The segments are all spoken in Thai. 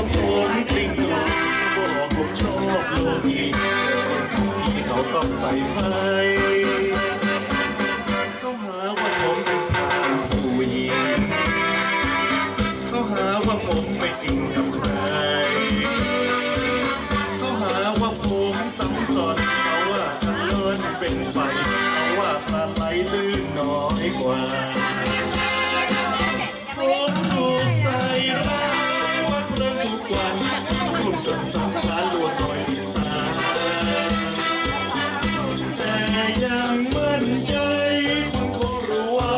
ว่าผมจริงหรอกบอกผมชอบโลกีที่เขาต้องใส่ไฟเขาหาว่าผมเป็นพรางผู้หญิงเขาหาว่าผมไม่จริงกับใครเขาหาว่าผมสังสอนเขาว่าฉันเลินเป็นไฟเขาว่าปลาไหลลื่นน้อยกว่า วันคุณจนสังขารลวงลอยติดตาแต่ยังมั่นใจคุณคงรู้ว่า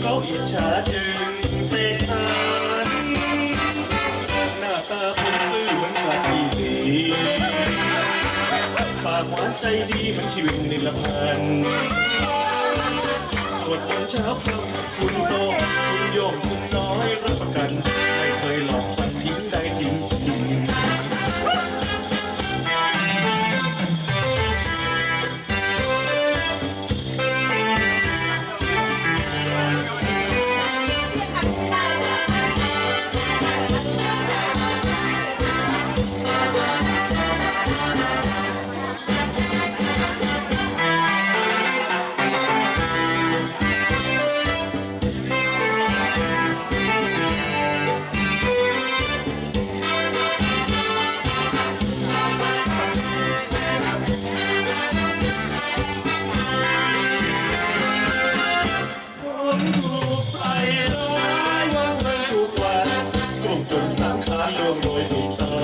เขาอิจฉาจึงเสกสรรหน้าตาเป็นซื่อเหมือนกับดีดีปากหวานใจดีเหมือนชีวิตนิรพันธ์ส่วนคนเช้าครับคุณโตคุณโยม กใส่ร้ายวันเธอทุกวันกลุ่มจนสังขารลงโดยติดตา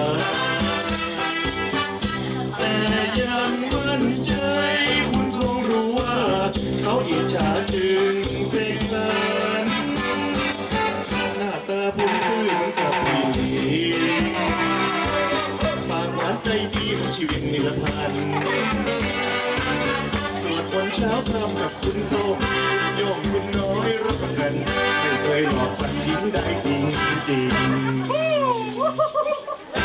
แต่ยังมั่นใจคุณคงรู้ว่า เขาอิจฉาจึงเสกสรรหน้าตาผมซื่อเหมือนกับผู้หญิงปากหวานใจดีเหมือนชีวิตนิรพันธ์สวดวันเช้าทำกับคุณโต โยมคุณน้อยรับประกันไม่เคยหลอกสักทีได้จริงจริง